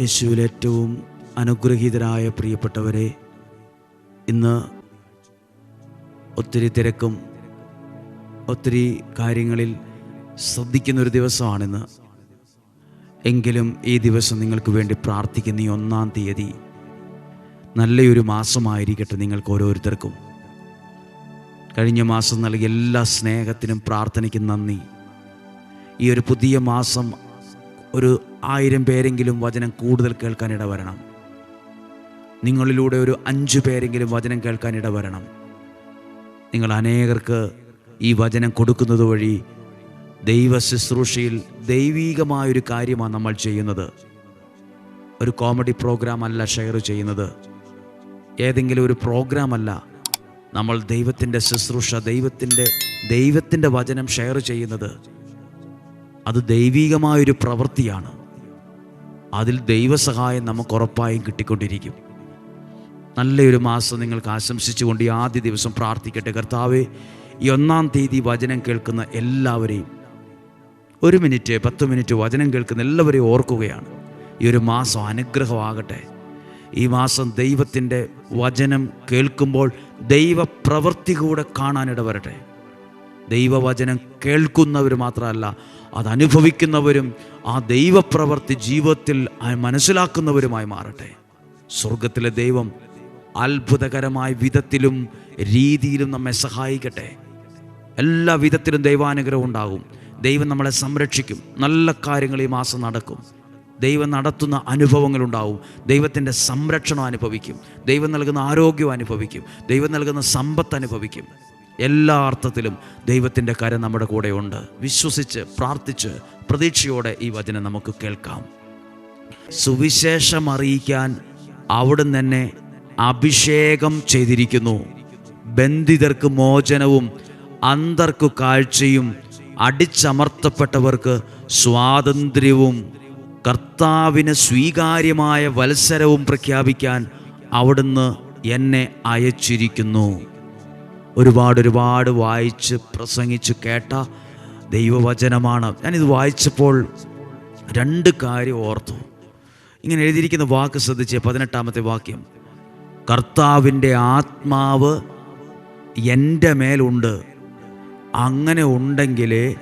യേശുവിൽ ഏറ്റവും അനുഗ്രഹീതരായ പ്രിയപ്പെട്ടവരെ ഇന്ന് ഒത്തിരി തിരക്കും ഒത്തിരി കാര്യങ്ങളിൽ ശ്രദ്ധിക്കുന്ന ഒരു ദിവസമാണിന്ന്. എങ്കിലും ഈ ദിവസം നിങ്ങൾക്ക് വേണ്ടി പ്രാർത്ഥിക്കുന്ന ഈ ഒന്നാം തീയതി നല്ലൊരു മാസമായിരിക്കട്ടെ നിങ്ങൾക്ക് ഓരോരുത്തർക്കും. കഴിഞ്ഞ മാസം നൽകിയ എല്ലാ സ്നേഹത്തിനും പ്രാർത്ഥനയ്ക്കും നന്ദി. ഈ ഒരു പുതിയ മാസം ഒരു ആയിരം പേരെങ്കിലും വചനം കൂടുതൽ കേൾക്കാൻ ഇടവരണം. നിങ്ങളിലൂടെ ഒരു അഞ്ചു പേരെങ്കിലും വചനം കേൾക്കാൻ ഇടവരണം. നിങ്ങൾ അനേകർക്ക് ഈ വചനം കൊടുക്കുന്നത് വഴി ദൈവ ശുശ്രൂഷയിൽ ദൈവീകമായൊരു കാര്യമാണ് നമ്മൾ ചെയ്യുന്നത്. ഒരു കോമഡി പ്രോഗ്രാം അല്ല ഷെയർ ചെയ്യുന്നത്. ഏതെങ്കിലും ഒരു പ്രോഗ്രാം അല്ല നമ്മൾ ദൈവത്തിന്റെ ശുശ്രൂഷ ദൈവത്തിന്റെ ദൈവത്തിന്റെ വചനം ഷെയർ ചെയ്യുന്നത്. അത് ദൈവീകമായൊരു പ്രവൃത്തിയാണ്. അതിൽ ദൈവസഹായം നമുക്ക് ഉറപ്പായും കിട്ടിക്കൊണ്ടിരിക്കും. നല്ലൊരു മാസം നിങ്ങൾക്ക് ആശംസിച്ചുകൊണ്ട് ഈ ആദ്യ ദിവസം പ്രാർത്ഥിക്കട്ടെ. കർത്താവെ ഈ ഒന്നാം തീയതി വചനം കേൾക്കുന്ന എല്ലാവരെയും ഒരു മിനിറ്റ് പത്ത് മിനിറ്റ് വചനം കേൾക്കുന്ന എല്ലാവരെയും ഓർക്കുകയാണ്. ഈ ഒരു മാസം അനുഗ്രഹമാകട്ടെ. ഈ മാസം ദൈവത്തിന്റെ വചനം കേൾക്കുമ്പോൾ ദൈവപ്രവൃത്തി കൂടെ കാണാനിട വരട്ടെ ദൈവവചനം കേൾക്കുന്നവർ മാത്രമല്ല അത് അനുഭവിക്കുന്നവരും ആ ദൈവപ്രവർത്തി ജീവിതത്തിൽ മനസ്സിലാക്കുന്നവരുമായി മാറട്ടെ. സ്വർഗത്തിലെ ദൈവം അത്ഭുതകരമായ വിധത്തിലും രീതിയിലും നമ്മെ സഹായിക്കട്ടെ. എല്ലാ വിധത്തിലും ദൈവാനുഗ്രഹം ഉണ്ടാകും. ദൈവം നമ്മളെ സംരക്ഷിക്കും. നല്ല കാര്യങ്ങൾ ഈ മാസം നടക്കും. ദൈവം നടത്തുന്ന അനുഭവങ്ങൾ അനുഭവങ്ങളുണ്ടാവും ദൈവത്തിന്റെ സംരക്ഷണം അനുഭവിക്കും. ദൈവം നൽകുന്ന ആരോഗ്യം അനുഭവിക്കും. ദൈവം നൽകുന്ന സമ്പത്ത് അനുഭവിക്കും. എല്ലാ അർത്ഥത്തിലും ദൈവത്തിന്റെ കരം നമ്മുടെ കൂടെയുണ്ട് വിശ്വസിച്ച് പ്രാർത്ഥിച്ച് പ്രതീക്ഷയോടെ ഈ വചനം നമുക്ക് കേൾക്കാം. സുവിശേഷം അറിയിക്കാൻ അവിടുന്ന് തന്നെ അഭിഷേകം ചെയ്തിരിക്കുന്നു. ബന്ധിതർക്ക് മോചനവും അന്തർക്കു കാഴ്ചയും അടിച്ചമർത്തപ്പെട്ടവർക്ക് സ്വാതന്ത്ര്യവും കർത്താവിന് സ്വീകാര്യമായ വത്സരവും പ്രഖ്യാപിക്കാൻ അവിടുന്ന് എന്നെ അയച്ചിരിക്കുന്നു. ഒരുപാട് ഒരുപാട് വായിച്ച് പ്രസംഗിച്ച് കേട്ട ദൈവവചനമാണ്. ഞാനിത് വായിച്ചപ്പോൾ രണ്ട് കാര്യം ഓർത്തു. ഇങ്ങനെ എഴുതിയിരിക്കുന്ന വാക്ക് ശ്രദ്ധിച്ച് പതിനെട്ടാമത്തെ വാക്യം. കർത്താവിന്റെ ആത്മാവ് എന്റെ മേലുണ്ട്. അങ്ങനെ ഉണ്ടെങ്കിലേ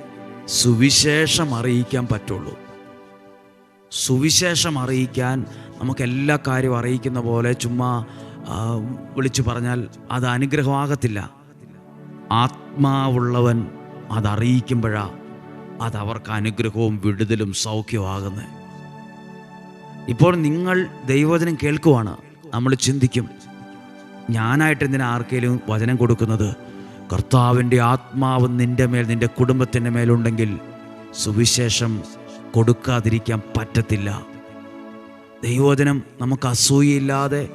സുവിശേഷം അറിയിക്കാൻ പറ്റുള്ളൂ. സുവിശേഷം അറിയിക്കാൻ നമുക്ക് എല്ലാ കാര്യവും അറിയിക്കുന്ന പോലെ ചുമ്മാ വിളിച്ചു പറഞ്ഞാൽ അത് അനുഗ്രഹമാകത്തില്ല. ആത്മാവുള്ളവൻ അതറിയിക്കുമ്പോഴാ അത് അവർക്ക് അനുഗ്രഹവും വിടുതലും സൗഖ്യമാകുന്നത്. ഇപ്പോൾ നിങ്ങൾ ദൈവവചനം കേൾക്കുവാണ്. നമ്മൾ ചിന്തിക്കും ഞാനായിട്ട് എന്തിനാ ആർക്കെങ്കിലും വചനം കൊടുക്കുന്നത്? കർത്താവിന്റെ ആത്മാവ് നിന്റെ മേൽ നിന്റെ കുടുംബത്തിന്റെ മേലുണ്ടെങ്കിൽ സുവിശേഷം കൊടുക്കാതിരിക്കാൻ പറ്റത്തില്ല. ദൈവവചനം നമുക്ക് അസൂയയില്ലാതെ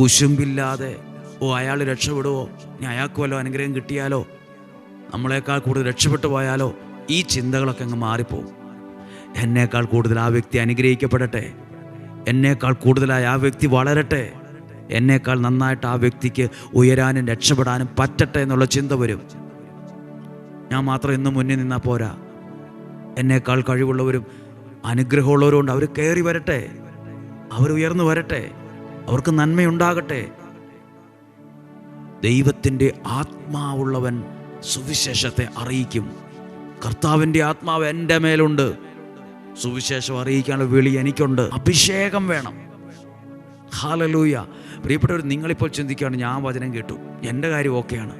കുശുമ്പില്ലാതെ ഓ അയാൾ രക്ഷപ്പെടുവോ? ഇനി അയാൾക്ക് വല്ലോ അനുഗ്രഹം കിട്ടിയാലോ? നമ്മളെക്കാൾ കൂടുതൽ രക്ഷപ്പെട്ടു പോയാലോ? ഈ ചിന്തകളൊക്കെ അങ്ങ് മാറിപ്പോവും എന്നേക്കാൾ കൂടുതൽ ആ വ്യക്തി അനുഗ്രഹിക്കപ്പെടട്ടെ. എന്നേക്കാൾ കൂടുതലായി ആ വ്യക്തി വളരട്ടെ. എന്നേക്കാൾ നന്നായിട്ട് ആ വ്യക്തിക്ക് ഉയരാനും രക്ഷപ്പെടാനും പറ്റട്ടെ എന്നുള്ള ചിന്ത വരും. ഞാൻ മാത്രം ഇന്ന് മുന്നിൽ നിന്നാൽ പോരാ. എന്നേക്കാൾ കഴിവുള്ളവരും അനുഗ്രഹമുള്ളവരും ഉണ്ട് അവർ കയറി വരട്ടെ. അവർ ഉയർന്നു വരട്ടെ. അവർക്ക് നന്മയുണ്ടാകട്ടെ. ദൈവത്തിന്റെ ആത്മാവുള്ളവൻ സുവിശേഷത്തെ അറിയിക്കും. കർത്താവിന്റെ ആത്മാവ് എന്റെ മേലുണ്ട്. സുവിശേഷം അറിയിക്കാനുള്ള വിളി എനിക്കുണ്ട്. അഭിഷേകം വേണം. ഹാലലൂയ പ്രിയപ്പെട്ടവർ നിങ്ങളിപ്പോൾ ചിന്തിക്കുകയാണ് ഞാൻ വചനം കേട്ടു. എന്റെ കാര്യം ഓക്കെയാണ്.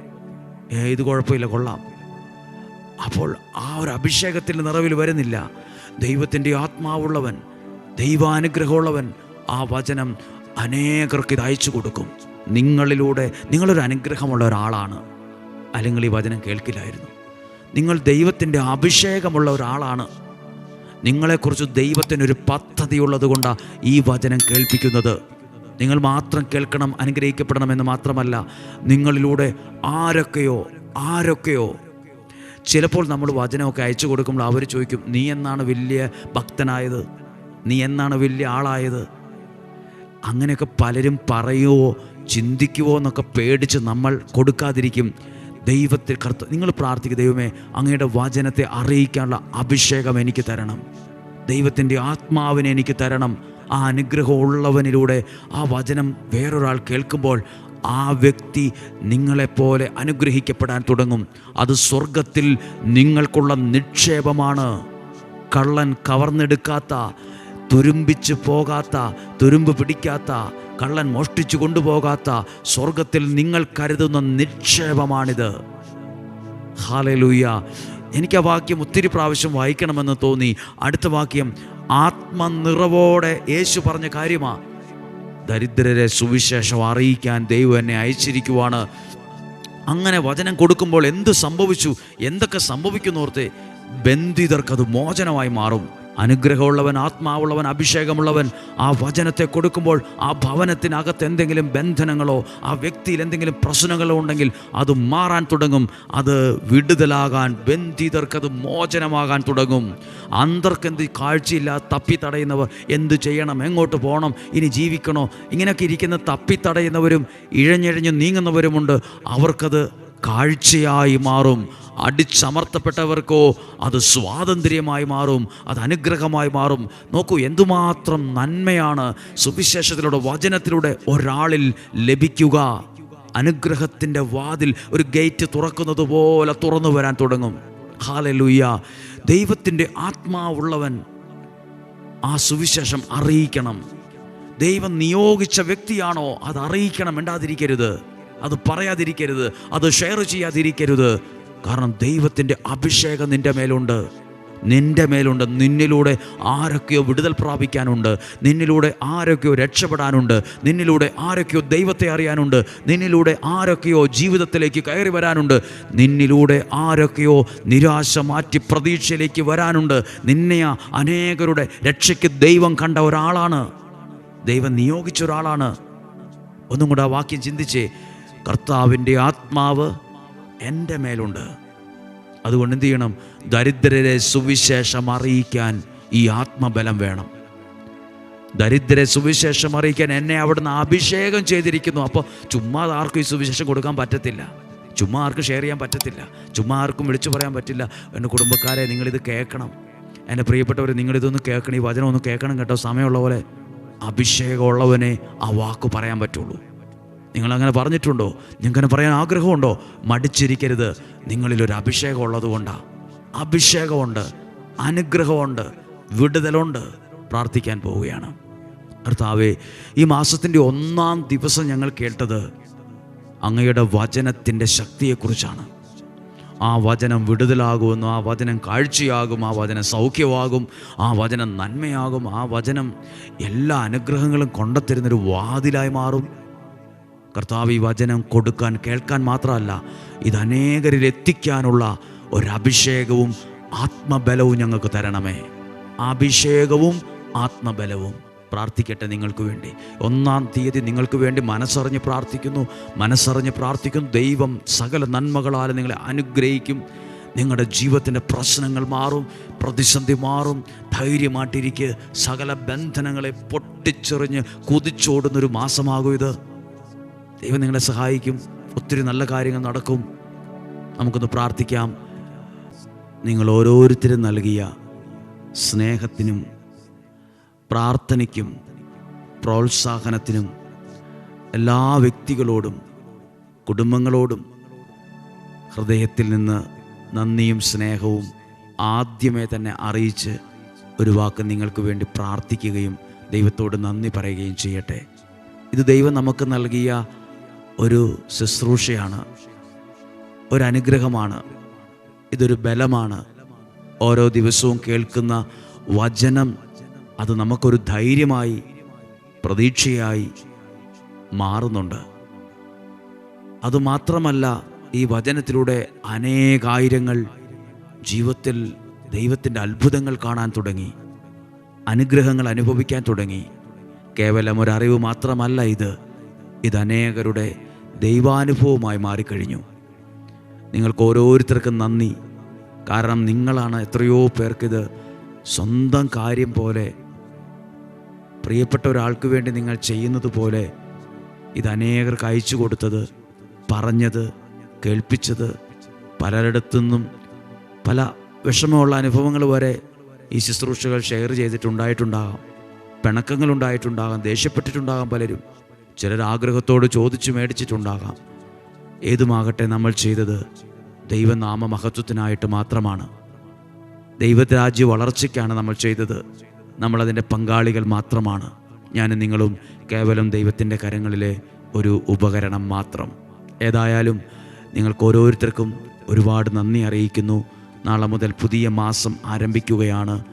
ഏ ഇത് കുഴപ്പമില്ല കൊള്ളാം. അപ്പോൾ ആ ഒരു അഭിഷേകത്തിന്റെ നിറവിൽ വരുന്നില്ല. ദൈവത്തിന്റെ ആത്മാവുള്ളവൻ ദൈവാനുഗ്രഹമുള്ളവൻ ആ വചനം അനേകർക്ക് ഇത് അയച്ചു കൊടുക്കും. നിങ്ങളിലൂടെ നിങ്ങളൊരു അനുഗ്രഹമുള്ള ഒരാളാണ്. അല്ലെങ്കിൽ ഈ വചനം കേൾക്കില്ലായിരുന്നു. നിങ്ങൾ ദൈവത്തിന്റെ അഭിഷേകമുള്ള ഒരാളാണ്. നിങ്ങളെക്കുറിച്ച് ദൈവത്തിനൊരു പദ്ധതി ഉള്ളത് കൊണ്ടാണ് ഈ വചനം കേൾപ്പിക്കുന്നത്. നിങ്ങൾ മാത്രം കേൾക്കണം അനുഗ്രഹിക്കപ്പെടണമെന്ന് മാത്രമല്ല നിങ്ങളിലൂടെ ആരൊക്കെയോ ആരൊക്കെയോ ചിലപ്പോൾ നമ്മൾ വചനമൊക്കെ അയച്ചു കൊടുക്കുമ്പോൾ അവർ ചോദിക്കും നീ എന്നാണ് വലിയ ഭക്തനായത്? നീ എന്നാണ് വലിയ ആളായത്? അങ്ങനെയൊക്കെ പലരും പറയുവോ ചിന്തിക്കുവോ എന്നൊക്കെ പേടിച്ച് നമ്മൾ കൊടുക്കാതിരിക്കും. ദൈവത്തിൽ കർത്ത നിങ്ങൾ പ്രാർത്ഥിക്കുക ദൈവമേ അങ്ങയുടെ വചനത്തെ അറിയിക്കാനുള്ള അഭിഷേകം എനിക്ക് തരണം. ദൈവത്തിന്റെ ആത്മാവിനെ എനിക്ക് തരണം. ആ അനുഗ്രഹം അനുഗ്രഹമുള്ളവനിലൂടെ ആ വചനം വേറൊരാൾ കേൾക്കുമ്പോൾ ആ വ്യക്തി നിങ്ങളെപ്പോലെ അനുഗ്രഹിക്കപ്പെടാൻ തുടങ്ങും. അത് സ്വർഗത്തിൽ നിങ്ങൾക്കുള്ള നിക്ഷേപമാണ്. കള്ളൻ കവർന്നെടുക്കാത്ത തുരുമ്പിച്ച് പോകാത്ത തുരുമ്പ് പിടിക്കാത്ത കള്ളൻ മോഷ്ടിച്ചു കൊണ്ടുപോകാത്ത സ്വർഗത്തിൽ നിങ്ങൾ കരുതുന്ന നിക്ഷേപമാണിത്. ഹാലലൂയ എനിക്ക് ആ വാക്യം ഒത്തിരി പ്രാവശ്യം വായിക്കണമെന്ന് തോന്നി. അടുത്ത വാക്യം ആത്മനിറവോടെ യേശു പറഞ്ഞ കാര്യമാ. ദരിദ്രരെ സുവിശേഷം അറിയിക്കാൻ ദൈവം എന്നെ അയച്ചിരിക്കുവാണ്. അങ്ങനെ വചനം കൊടുക്കുമ്പോൾ എന്ത് സംഭവിച്ചു? എന്തൊക്കെ സംഭവിക്കുന്നോർത്തെ? ബന്ധിതർക്കത് മോചനമായി മാറും. അനുഗ്രഹമുള്ളവൻ ആത്മാവുള്ളവൻ അഭിഷേകമുള്ളവൻ ആ വചനത്തെ കൊടുക്കുമ്പോൾ ആ ഭവനത്തിനകത്ത് എന്തെങ്കിലും ബന്ധനങ്ങളോ ആ വ്യക്തിയിൽ എന്തെങ്കിലും പ്രശ്നങ്ങളോ ഉണ്ടെങ്കിൽ അത് മാറാൻ തുടങ്ങും. അത് വിടുതലാകാൻ ബന്ധിതർക്കത് മോചനമാകാൻ തുടങ്ങും. അന്തർക്കെന്ത് കാഴ്ചയില്ല തപ്പി തടയുന്നവർ എന്ത് ചെയ്യണം എങ്ങോട്ട് പോകണം ഇനി ജീവിക്കണോ? ഇങ്ങനെയൊക്കെ ഇരിക്കുന്ന തപ്പി തടയുന്നവരും ഇഴഞ്ഞിഴഞ്ഞ് നീങ്ങുന്നവരുമുണ്ട്. അവർക്കത് കാഴ്ചയായി മാറും. അടിച്ചമർത്തപ്പെട്ടവർക്കോ അത് സ്വാതന്ത്ര്യമായി മാറും അത് അനുഗ്രഹമായി മാറും. നോക്കൂ എന്തുമാത്രം നന്മയാണ് സുവിശേഷത്തിലൂടെ വചനത്തിലൂടെ ഒരാളിൽ ലഭിക്കുക. അനുഗ്രഹത്തിന്റെ വാതിൽ ഒരു ഗേറ്റ് തുറക്കുന്നത് പോലെ തുറന്നു വരാൻ തുടങ്ങും. ഹാലലുയ്യ. ദൈവത്തിന്റെ ആത്മാവുള്ളവൻ ആ സുവിശേഷം അറിയിക്കണം. ദൈവം നിയോഗിച്ച വ്യക്തിയാണോ അത് അറിയിക്കണം വേണ്ടാതിരിക്കരുത് അത് പറയാതിരിക്കരുത് അത് ഷെയർ ചെയ്യാതിരിക്കരുത്. കാരണം ദൈവത്തിന്റെ അഭിഷേകം നിന്റെ മേലുണ്ട്. നിന്റെ മേലുണ്ട്. നിന്നിലൂടെ ആരൊക്കെയോ വിടുതൽ പ്രാപിക്കാനുണ്ട്. നിന്നിലൂടെ ആരൊക്കെയോ രക്ഷപ്പെടാനുണ്ട്. നിന്നിലൂടെ ആരൊക്കെയോ ദൈവത്തെ അറിയാനുണ്ട്. നിന്നിലൂടെ ആരൊക്കെയോ ജീവിതത്തിലേക്ക് കയറി വരാനുണ്ട്. നിന്നിലൂടെ ആരൊക്കെയോ നിരാശ മാറ്റി പ്രതീക്ഷയിലേക്ക് വരാനുണ്ട്. നിന്നെ അനേകരുടെ രക്ഷയ്ക്ക് ദൈവം കണ്ട ഒരാളാണ്. ദൈവം നിയോഗിച്ച ഒരാളാണ്. ഒന്നും കൂടെ ആ വാക്യം ചിന്തിച്ചേ. കർത്താവിന്റെ ആത്മാവ് എന്റെ മേലുണ്ട്. അതുകൊണ്ട് എന്തു ചെയ്യണം? ദരിദ്രരെ സുവിശേഷം അറിയിക്കാൻ ഈ ആത്മബലം വേണം. ദരിദ്രരെ സുവിശേഷം അറിയിക്കാൻ എന്നെ അവിടുന്ന് അഭിഷേകം ചെയ്തിരിക്കുന്നു. അപ്പോൾ ചുമ്മാ ആർക്കും ഈ സുവിശേഷം കൊടുക്കാൻ പറ്റത്തില്ല. ചുമ്മാ ആർക്കും ഷെയർ ചെയ്യാൻ പറ്റത്തില്ല. ചുമ്മാ ആർക്കും വിളിച്ചു പറയാൻ പറ്റില്ല. എന്റെ കുടുംബക്കാരെ നിങ്ങളിത് കേൾക്കണം. എന്റെ പ്രിയപ്പെട്ടവർ നിങ്ങളിതൊന്ന് കേൾക്കണം. ഈ വചനം ഒന്ന് കേൾക്കണം കേട്ടോ. സമയമുള്ള പോലെ അഭിഷേകമുള്ളവനെ ആ വാക്ക് പറയാൻ പറ്റുള്ളൂ. നിങ്ങളങ്ങനെ പറഞ്ഞിട്ടുണ്ടോ? നിങ്ങൾക്കങ്ങനെ പറയാൻ ആഗ്രഹമുണ്ടോ? മടിച്ചിരിക്കരുത്. നിങ്ങളിലൊരു അഭിഷേകം ഉള്ളതുകൊണ്ടാണ് അഭിഷേകമുണ്ട് അനുഗ്രഹമുണ്ട് വിടുതലുണ്ട്. പ്രാർത്ഥിക്കാൻ പോവുകയാണ്. കർത്താവേ ഈ മാസത്തിന്റെ ഒന്നാം ദിവസം ഞങ്ങൾ കേട്ടത് അങ്ങയുടെ വചനത്തിന്റെ ശക്തിയെക്കുറിച്ചാണ്. ആ വചനം വിടുതലാകുമെന്നും ആ വചനം കാഴ്ചയാകും ആ വചനം സൗഖ്യമാകും ആ വചനം നന്മയാകും ആ വചനം എല്ലാ അനുഗ്രഹങ്ങളും കൊണ്ടെത്തരുന്നൊരു വാതിലായി മാറും. കർത്താവ് ഈ വചനം കൊടുക്കാൻ കേൾക്കാൻ മാത്രമല്ല ഇത് അനേകരിൽ എത്തിക്കാനുള്ള ഒരഭിഷേകവും ആത്മബലവും ഞങ്ങൾക്ക് തരണമേ. അഭിഷേകവും ആത്മബലവും. പ്രാർത്ഥിക്കട്ടെ നിങ്ങൾക്ക് വേണ്ടി. ഒന്നാം തീയതി നിങ്ങൾക്ക് വേണ്ടി മനസ്സറിഞ്ഞ് പ്രാർത്ഥിക്കുന്നു. മനസ്സറിഞ്ഞ് പ്രാർത്ഥിക്കുന്നു. ദൈവം സകല നന്മകളാൽ നിങ്ങളെ അനുഗ്രഹിക്കും. നിങ്ങളുടെ ജീവിതത്തിന്റെ പ്രശ്നങ്ങൾ മാറും. പ്രതിസന്ധി മാറും. ധൈര്യമായിട്ടിരിക്കുക സകല ബന്ധനങ്ങളെ പൊട്ടിച്ചെറിഞ്ഞ് കുതിച്ചോടുന്നൊരു മാസമാകും ഇത്. ദൈവം നിങ്ങളെ സഹായിക്കും. ഒത്തിരി നല്ല കാര്യങ്ങൾ നടക്കും. നമുക്കൊന്ന് പ്രാർത്ഥിക്കാം. നിങ്ങൾ ഓരോരുത്തരും നൽകിയ സ്നേഹത്തിനും പ്രാർത്ഥനയ്ക്കും പ്രോത്സാഹനത്തിനും എല്ലാ വ്യക്തികളോടും കുടുംബങ്ങളോടും ഹൃദയത്തിൽ നിന്ന് നന്ദിയും സ്നേഹവും ആദ്യമേ തന്നെ അറിയിച്ച് ഒരു വാക്ക് നിങ്ങൾക്ക് വേണ്ടി പ്രാർത്ഥിക്കുകയും ദൈവത്തോട് നന്ദി പറയുകയും ചെയ്യട്ടെ. ഇത് ദൈവം നമുക്ക് നൽകിയ ഒരു ശുശ്രൂഷയാണ് ഒരനുഗ്രഹമാണ് ഇതൊരു ബലമാണ്. ഓരോ ദിവസവും കേൾക്കുന്ന വചനം അത് നമുക്കൊരു ധൈര്യമായി പ്രതീക്ഷയായി മാറുന്നുണ്ട്. അതുമാത്രമല്ല ഈ വചനത്തിലൂടെ അനേകായിരങ്ങൾ ജീവിതത്തിൽ ദൈവത്തിന്റെ അത്ഭുതങ്ങൾ കാണാൻ തുടങ്ങി അനുഗ്രഹങ്ങൾ അനുഭവിക്കാൻ തുടങ്ങി. കേവലം ഒരറിവ് മാത്രമല്ല ഇത്. ഇത് അനേകരുടെ ദൈവാനുഭവമായി മാറിക്കഴിഞ്ഞു. നിങ്ങൾക്ക് ഓരോരുത്തർക്കും നന്ദി. കാരണം നിങ്ങളാണ് എത്രയോ പേർക്കിത് സ്വന്തം കാര്യം പോലെ പ്രിയപ്പെട്ട ഒരാൾക്ക് വേണ്ടി നിങ്ങൾ ചെയ്യുന്നത് പോലെ ഇത് അനേകർക്ക് അയച്ചു കൊടുത്തത് പറഞ്ഞത് കേൾപ്പിച്ചത് പലരിടത്തുനിന്നും പല വിഷമമുള്ള അനുഭവങ്ങൾ വരെ ഈ ശുശ്രൂഷകൾ ഷെയർ ചെയ്തിട്ടുണ്ടായിട്ടുണ്ടാകാം. പിണക്കങ്ങളുണ്ടായിട്ടുണ്ടാകാം ദേഷ്യപ്പെട്ടിട്ടുണ്ടാകാം പലരും. ചിലർ ആഗ്രഹത്തോട് ചോദിച്ചു മേടിച്ചിട്ടുണ്ടാകാം. ഏതുമാകട്ടെ നമ്മൾ ചെയ്തത് ദൈവനാമ മഹത്വത്തിനായിട്ട് മാത്രമാണ്. ദൈവരാജ്യ വളർച്ചയ്ക്കാണ് നമ്മൾ ചെയ്തത്. നമ്മളതിന്റെ പങ്കാളികൾ മാത്രമാണ്. ഞാൻ നിങ്ങളും കേവലം ദൈവത്തിന്റെ കരങ്ങളിലെ ഒരു ഉപകരണം മാത്രം. ഏതായാലും നിങ്ങൾക്ക് ഓരോരുത്തർക്കും ഒരുപാട് നന്ദി അറിയിക്കുന്നു. നാളെ മുതൽ പുതിയ മാസം ആരംഭിക്കുകയാണ്.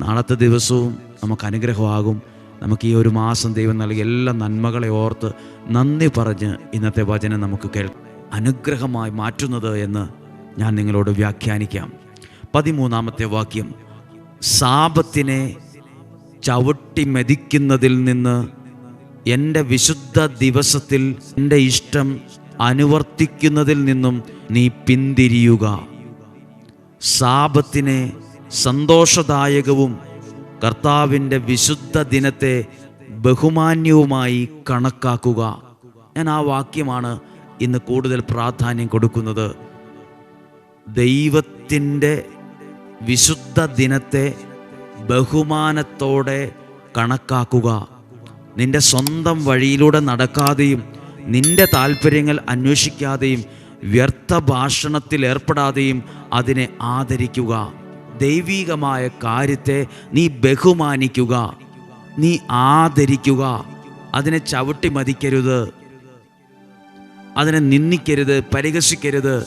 നാളത്തെ ദിവസവും നമുക്ക് അനുഗ്രഹമാകും. നമുക്ക് ഈ ഒരു മാസം ദൈവം നൽകിയ എല്ലാ നന്മകളെ ഓർത്ത് നന്ദി പറഞ്ഞ് ഇന്നത്തെ വചനം നമുക്ക് കേൾക്കാം അനുഗ്രഹമായി മാറ്റുന്നത് എന്ന് ഞാൻ നിങ്ങളോട് വ്യാഖ്യാനിക്കാം. പതിമൂന്നാമത്തെ വാക്യം. സാപത്തിനെ ചവിട്ടി മെതിക്കുന്നതിൽ നിന്ന് എന്റെ വിശുദ്ധ ദിവസത്തിൽ എന്റെ ഇഷ്ടം അനുവർത്തിക്കുന്നതിൽ നിന്നും നീ പിന്തിരിയുക. സാപത്തിനെ സന്തോഷദായകവും കർത്താവിന്റെ വിശുദ്ധ ദിനത്തെ ബഹുമാന്യവുമായി കണക്കാക്കുക. ഞാൻ ആ വാക്യമാണ് ഇന്ന് കൂടുതൽ പ്രാധാന്യം കൊടുക്കുന്നത്. ദൈവത്തിന്റെ വിശുദ്ധ ദിനത്തെ ബഹുമാനത്തോടെ കണക്കാക്കുക. നിന്റെ സ്വന്തം വഴിയിലൂടെ നടക്കാതെയും നിന്റെ താല്പര്യങ്ങൾ അന്വേഷിക്കാതെയും വ്യർത്ഥ ഭാഷണത്തിൽ ഏർപ്പെടാതെയും അതിനെ ആദരിക്കുക. ദൈവീകമായ കാര്യത്തെ നീ ബഹുമാനിക്കുക. നീ ആദരിക്കുക. അതിനെ ചവിട്ടി മതിക്കരുത്. അതിനെ നിന്ദിക്കരുത് പരിഹസിക്കരുത്.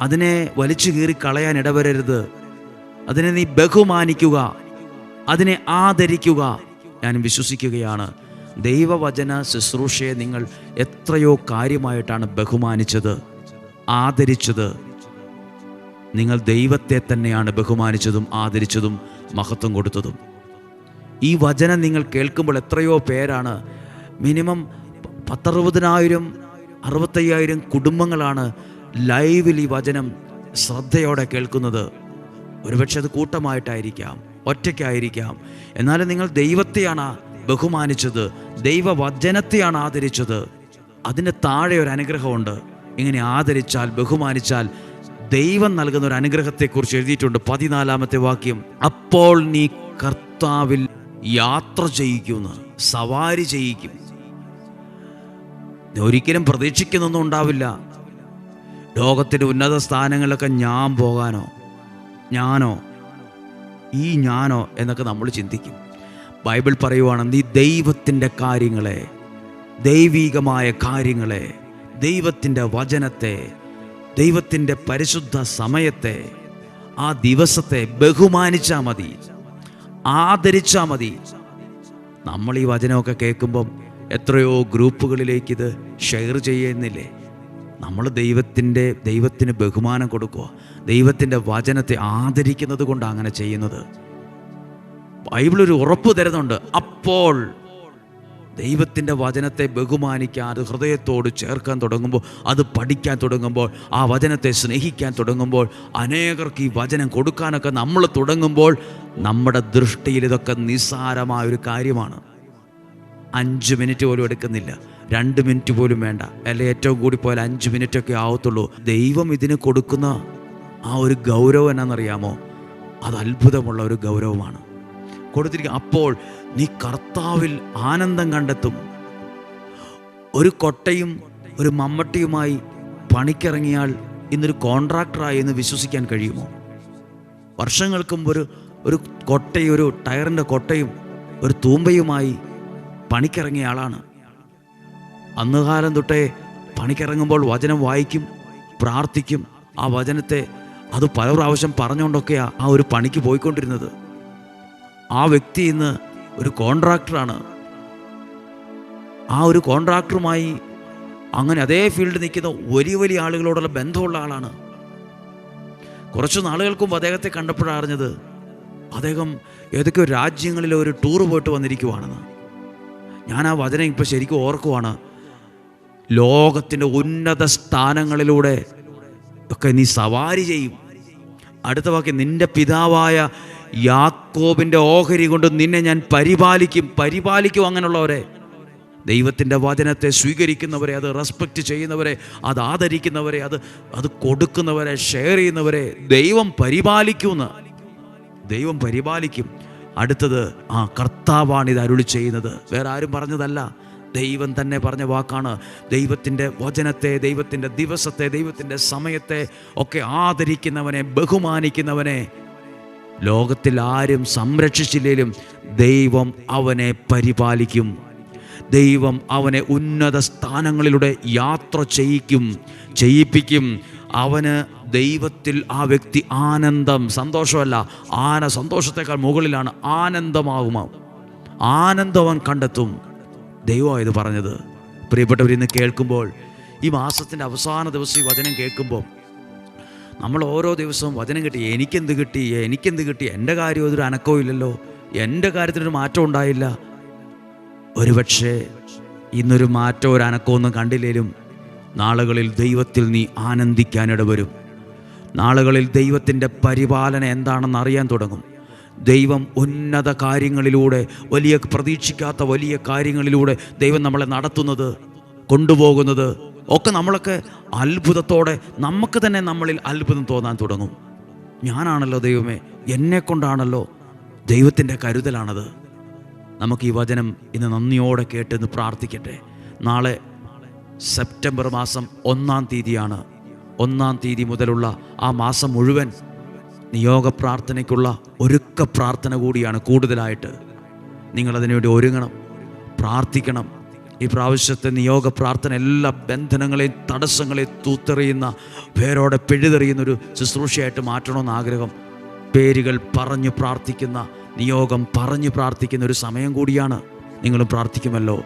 അതിനെ വലിച്ചു കീറി കളയാൻ ഇടവരരുത്. അതിനെ നീ ബഹുമാനിക്കുക. അതിനെ ആദരിക്കുക. ഞാൻ വിശ്വസിക്കുകയാണ്. ദൈവവചന ശുശ്രൂഷയെ നിങ്ങൾ എത്രയോ കാര്യമായിട്ടാണ് ബഹുമാനിച്ചത് ആദരിച്ചത്. നിങ്ങൾ ദൈവത്തെ തന്നെയാണ് ബഹുമാനിച്ചതും ആദരിച്ചതും മഹത്വം കൊടുത്തതും. ഈ വചനം നിങ്ങൾ കേൾക്കുമ്പോൾ എത്രയോ പേരാണ് മിനിമം പത്തറുപതിനായിരം അറുപത്തയ്യായിരം കുടുംബങ്ങളാണ് ലൈവിൽ ഈ വചനം ശ്രദ്ധയോടെ കേൾക്കുന്നത്. ഒരുപക്ഷെ അത് കൂട്ടമായിട്ടായിരിക്കാം ഒറ്റയ്ക്കായിരിക്കാം. എന്നാലും നിങ്ങൾ ദൈവത്തെയാണ് ബഹുമാനിച്ചത് ദൈവവചനത്തെയാണ് ആദരിച്ചത്. അതിന് താഴെ ഒരു അനുഗ്രഹമുണ്ട്. ഇങ്ങനെ ആദരിച്ചാൽ ബഹുമാനിച്ചാൽ ദൈവം നൽകുന്ന ഒരു അനുഗ്രഹത്തെക്കുറിച്ച് എഴുതിയിട്ടുണ്ട് പതിനാലാമത്തെ വാക്യം. അപ്പോൾ നീ കർത്താവിൽ യാത്ര ചെയ്യിക്കുന്നു സവാരി ചെയ്യിക്കും. ഒരിക്കലും പ്രതീക്ഷിക്കുന്നൊന്നും ഉണ്ടാവില്ല. ലോകത്തിന്റെ ഉന്നത സ്ഥാനങ്ങളിലൊക്കെ ഞാൻ പോകാനോ ഞാനോ ഈ ഞാനോ എന്നൊക്കെ നമ്മൾ ചിന്തിക്കും. ബൈബിൾ പറയുവാണ് നീ ദൈവത്തിന്റെ കാര്യങ്ങളെ ദൈവീകമായ കാര്യങ്ങളെ ദൈവത്തിന്റെ വചനത്തെ ദൈവത്തിന്റെ പരിശുദ്ധ സമയത്തെ ആ ദിവസത്തെ ബഹുമാനിച്ചാൽ മതി ആദരിച്ചാൽ മതി. നമ്മൾ ഈ വചനമൊക്കെ കേൾക്കുമ്പം എത്രയോ ഗ്രൂപ്പുകളിലേക്ക് ഇത് ഷെയർ ചെയ്യുന്നില്ലേ? നമ്മൾ ദൈവത്തിന്റെ ദൈവത്തിന് ബഹുമാനം കൊടുക്കുക ദൈവത്തിന്റെ വചനത്തെ ആദരിക്കുന്നത് കൊണ്ടാണ് അങ്ങനെ ചെയ്യുന്നത്. ബൈബിൾ ഒരു ഉറപ്പ് തരുന്നുണ്ട്. അപ്പോൾ ദൈവത്തിന്റെ വചനത്തെ ബഹുമാനിക്കാൻ ഹൃദയത്തോട് ചേർക്കാൻ തുടങ്ങുമ്പോൾ അത് പഠിക്കാൻ തുടങ്ങുമ്പോൾ ആ വചനത്തെ സ്നേഹിക്കാൻ തുടങ്ങുമ്പോൾ അനേകർക്ക് ഈ വചനം കൊടുക്കാനൊക്കെ നമ്മൾ തുടങ്ങുമ്പോൾ നമ്മുടെ ദൃഷ്ടിയിൽ ഇതൊക്കെ നിസ്സാരമായ ഒരു കാര്യമാണ്. അഞ്ച് മിനിറ്റ് പോലും എടുക്കുന്നില്ല. രണ്ട് മിനിറ്റ് പോലും വേണ്ട. അല്ലെ ഏറ്റവും കൂടി പോയാൽ അഞ്ച് മിനിറ്റ് ഒക്കെ ആവത്തുള്ളൂ. ദൈവം ഇതിന് കൊടുക്കുന്ന ആ ഒരു ഗൗരവം എന്നാണെന്നറിയാമോ? അത് അത്ഭുതമുള്ള ഒരു ഗൗരവമാണ്. കൊടുത്തിരിക്കുക അപ്പോൾ നീ കർത്താവിൽ ആനന്ദം കണ്ടെത്തും. ഒരു കൊട്ടയും ഒരു മമ്മട്ടിയുമായി പണിക്കിറങ്ങിയാൽ ഇന്നൊരു കോൺട്രാക്ടറായി എന്ന് വിശ്വസിക്കാൻ കഴിയുമോ? വർഷങ്ങൾക്ക് മുമ്പ് ഒരു ഒരു കൊട്ടയും ഒരു ടയറിന്റെ കൊട്ടയും ഒരു തൂമ്പയുമായി പണിക്കിറങ്ങിയ ആളാണ്. അന്ന് കാലം തൊട്ടേ പണിക്കിറങ്ങുമ്പോൾ വചനം വായിക്കും പ്രാർത്ഥിക്കും. ആ വചനത്തെ അത് പല പ്രാവശ്യം പറഞ്ഞുകൊണ്ടൊക്കെയാണ് ആ ഒരു പണിക്ക് പോയിക്കൊണ്ടിരുന്നത്. ആ വ്യക്തി ഇന്ന് ഒരു കോൺട്രാക്ടറാണ്. ആ ഒരു കോൺട്രാക്ടറുമായി അങ്ങനെ അതേ ഫീൽഡിൽ നിൽക്കുന്ന വലിയ വലിയ ആളുകളോടുള്ള ബന്ധമുള്ള ആളാണ്. കുറച്ച് നാളുകൾക്ക് അദ്ദേഹത്തെ കണ്ടപ്പോഴാണ് അറിഞ്ഞത് അദ്ദേഹം ഏതൊക്കെയോ രാജ്യങ്ങളിൽ ഒരു ടൂർ പോയിട്ട് വന്നിരിക്കുവാണെന്ന്. ഞാൻ ആ വചനം ഇപ്പോൾ ശരിക്കും ഓർക്കുവാണ്. ലോകത്തിന്റെ ഉന്നത സ്ഥാനങ്ങളിലൂടെ ഒക്കെ നീ സവാരി ചെയ്യും. അടുത്ത വാക്യം നിന്റെ പിതാവായ യാക്കോബിന്റെ ഓഹരി കൊണ്ട് നിന്നെ ഞാൻ പരിപാലിക്കും പരിപാലിക്കും അങ്ങനെയുള്ളവരെ. ദൈവത്തിന്റെ വചനത്തെ സ്വീകരിക്കുന്നവരെ അത് റെസ്പെക്റ്റ് ചെയ്യുന്നവരെ അത് ആദരിക്കുന്നവരെ അത് അത് കൊടുക്കുന്നവരെ ഷെയർ ചെയ്യുന്നവരെ ദൈവം പരിപാലിക്കുമെന്ന് ദൈവം പരിപാലിക്കും. അടുത്തത് ആ കർത്താവാണ് ഇത് അരുളി ചെയ്യുന്നത്. വേറെ ആരും പറഞ്ഞതല്ല. ദൈവം തന്നെ പറഞ്ഞ വാക്കാണ്. ദൈവത്തിന്റെ വചനത്തെ ദൈവത്തിന്റെ ദിവസത്തെ ദൈവത്തിന്റെ സമയത്തെ ഒക്കെ ആദരിക്കുന്നവനെ ബഹുമാനിക്കുന്നവനെ ലോകത്തിൽ ആരും സംരക്ഷിച്ചില്ലെങ്കിലും ദൈവം അവനെ പരിപാലിക്കും. ദൈവം അവനെ ഉന്നത സ്ഥാനങ്ങളിലൂടെ യാത്ര ചെയ്യിക്കും ചെയ്യിപ്പിക്കും. അവന് ദൈവത്തിൽ ആ വ്യക്തി ആനന്ദം സന്തോഷമല്ല ആന സന്തോഷത്തെക്കാൾ മുകളിലാണ് ആനന്ദമാകുമോ ആനന്ദവൻ കണ്ടെത്തും. ദൈവമാണ് ഇത് പറഞ്ഞത്. പ്രിയപ്പെട്ടവരിന്ന് കേൾക്കുമ്പോൾ ഈ മാസത്തിന്റെ അവസാന ദിവസം ഈ വചനം കേൾക്കുമ്പോൾ നമ്മൾ ഓരോ ദിവസവും വചനം കിട്ടി എനിക്കെന്ത് കിട്ടി എനിക്കെന്ത് കിട്ടി എന്റെ കാര്യം ഒരു അനക്കവും ഇല്ലല്ലോ എന്റെ കാര്യത്തിനൊരു മാറ്റം ഉണ്ടായില്ല. ഒരുപക്ഷെ ഇന്നൊരു മാറ്റം ഒരു അനക്കമൊന്നും കണ്ടില്ലേലും നാളുകളിൽ ദൈവത്തിൽ നീ ആനന്ദിക്കാനിട വരും നാളുകളിൽ ദൈവത്തിന്റെ പരിപാലന എന്താണെന്ന് അറിയാൻ തുടങ്ങും. ദൈവം ഉന്നത കാര്യങ്ങളിലൂടെ വലിയ പ്രതീക്ഷിക്കാത്ത വലിയ കാര്യങ്ങളിലൂടെ ദൈവം നമ്മളെ നടത്തുന്നത് കൊണ്ടുപോകുന്നത് ഒക്കെ നമ്മളൊക്കെ അത്ഭുതത്തോടെ നമുക്ക് തന്നെ നമ്മളിൽ അത്ഭുതം തോന്നാൻ തുടങ്ങും. ഞാനാണല്ലോ ദൈവമേ എന്നെ കൊണ്ടാണല്ലോ ദൈവത്തിന്റെ കരുതലാണത്. നമുക്ക് ഈ വചനം ഇന്ന് നന്ദിയോടെ കേട്ടെന്ന് പ്രാർത്ഥിക്കട്ടെ. നാളെ സെപ്റ്റംബർ മാസം ഒന്നാം തീയതിയാണ്. ഒന്നാം തീയതി മുതലുള്ള ആ മാസം മുഴുവൻ നിയോഗ പ്രാർത്ഥനയ്ക്കുള്ള ഒരുക്ക പ്രാർത്ഥന കൂടിയാണ് കൂടുതലായിട്ട്. നിങ്ങളതിനുവേണ്ടി ഒരുങ്ങണം പ്രാർത്ഥിക്കണം ഈ പ്രാവശ്യത്തെ നിയോഗ പ്രാർത്ഥന എല്ലാ ബന്ധനങ്ങളെയും തടസ്സങ്ങളെയും തൂത്തെറിയുന്ന പേരോടെ പിഴുതെറിയുന്ന ഒരു ശുശ്രൂഷയായിട്ട് മാറ്റണമെന്ന് ആഗ്രഹം. പേരുകൾ പറഞ്ഞു പ്രാർത്ഥിക്കുന്ന നിയോഗം പറഞ്ഞു പ്രാർത്ഥിക്കുന്ന ഒരു സമയം കൂടിയാണ് നിങ്ങൾ പ്രാർത്ഥിക്കുമല്ലോ.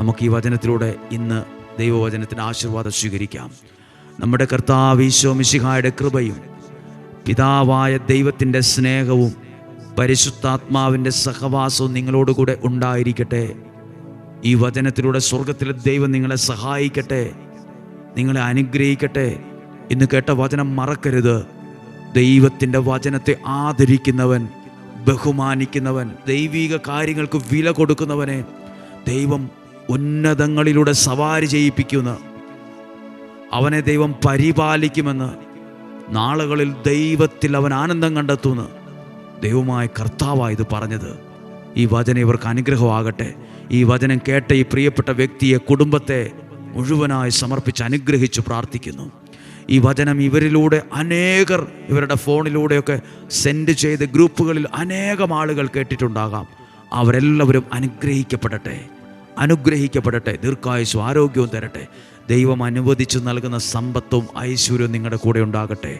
നമുക്ക് ഈ വചനത്തിലൂടെ ഇന്ന് ദൈവവചനത്തിന്റെ ആശീർവാദം സ്വീകരിക്കാം. നമ്മുടെ കർത്താവ് ഈശോ മിശിഹായുടെ കൃപയും പിതാവായ ദൈവത്തിന്റെ സ്നേഹവും പരിശുദ്ധാത്മാവിന്റെ സഹവാസവും നിങ്ങളോടുകൂടെ ഉണ്ടായിരിക്കട്ടെ. ഈ വചനത്തിലൂടെ സ്വർഗത്തിലെ ദൈവം നിങ്ങളെ സഹായിക്കട്ടെ നിങ്ങളെ അനുഗ്രഹിക്കട്ടെ ഇന്ന് കേട്ട വചനം മറക്കരുത്. ദൈവത്തിന്റെ വചനത്തെ ആദരിക്കുന്നവൻ ബഹുമാനിക്കുന്നവൻ ദൈവിക കാര്യങ്ങൾക്ക് വില കൊടുക്കുന്നവനെ ദൈവം ഉന്നതങ്ങളിലൂടെ സവാരി ചെയ്യിപ്പിക്കുന്ന അവനെ ദൈവം പരിപാലിക്കുമെന്ന്. നാളുകളിൽ ദൈവത്തിൽ അവൻ ആനന്ദം കണ്ടെത്തുന്നു ദൈവമായ കർത്താവായത് പറഞ്ഞത്. ഈ വചനം ഇവർക്ക് അനുഗ്രഹമാകട്ടെ. ഈ വചനം കേട്ട ഈ പ്രിയപ്പെട്ട വ്യക്തിയെ കുടുംബത്തെ മുഴുവനായി സമർപ്പിച്ച് അനുഗ്രഹിച്ച് പ്രാർത്ഥിക്കുന്നു. ഈ വചനം ഇവരിലൂടെ അനേകർ ഇവരുടെ ഫോണിലൂടെയൊക്കെ സെൻഡ് ചെയ്ത് ഗ്രൂപ്പുകളിൽ അനേകം ആളുകൾ കേട്ടിട്ടുണ്ടാകാം. അവരെല്ലാവരും അനുഗ്രഹിക്കപ്പെടട്ടെ. അനുഗ്രഹിക്കപ്പെടട്ടെ. ദീർഘായുസും ആരോഗ്യവും തരട്ടെ. ദൈവം അനുവദിച്ചു നൽകുന്ന സമ്പത്തും ഐശ്വര്യവും നിങ്ങളുടെ കൂടെ ഉണ്ടാകട്ടെ.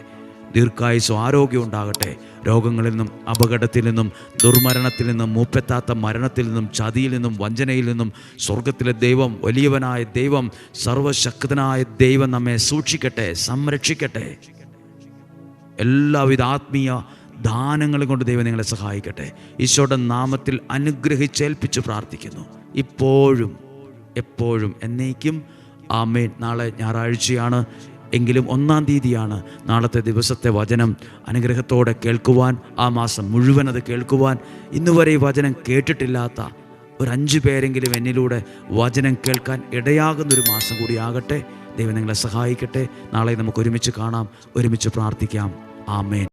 ദീർഘായുസും ആരോഗ്യവും ഉണ്ടാകട്ടെ. രോഗങ്ങളിൽ നിന്നും അപകടത്തിൽ നിന്നും ദുർമരണത്തിൽ നിന്നും മൂപ്പെത്താത്ത മരണത്തിൽ നിന്നും ചതിയിൽ നിന്നും വഞ്ചനയിൽ നിന്നും സ്വർഗത്തിലെ ദൈവം വലിയവനായ ദൈവം സർവശക്തനായ ദൈവം നമ്മെ സൂക്ഷിക്കട്ടെ സംരക്ഷിക്കട്ടെ. എല്ലാവിധ ആത്മീയ ദാനങ്ങളും കൊണ്ട് ദൈവം നിങ്ങളെ സഹായിക്കട്ടെ. ഈശോയുടെ നാമത്തിൽ അനുഗ്രഹിച്ചേൽപ്പിച്ച് പ്രാർത്ഥിക്കുന്നു. ഇപ്പോഴും എപ്പോഴും എന്നേക്കും ആമേൻ. നാളെ ഞായറാഴ്ചയാണ്. എങ്കിലും ഒന്നാം തീയതിയാണ് നാളത്തെ ദിവസത്തെ വചനം. അനുഗ്രഹത്തോടെ കേൾക്കുവാൻ ആ മാസം മുഴുവൻ അത് കേൾക്കുവാൻ. ഇന്നുവരെ ഈ വചനം കേട്ടിട്ടില്ലാത്ത ഒരു അഞ്ച് പേരെങ്കിലും എന്നിലൂടെ വചനം കേൾക്കാൻ ഇടയാകുന്നൊരു മാസം കൂടി ആകട്ടെ. ദൈവം നിങ്ങളെ സഹായിക്കട്ടെ. നാളെ നമുക്ക് ഒരുമിച്ച് കാണാം ഒരുമിച്ച് പ്രാർത്ഥിക്കാം. ആമേൻ.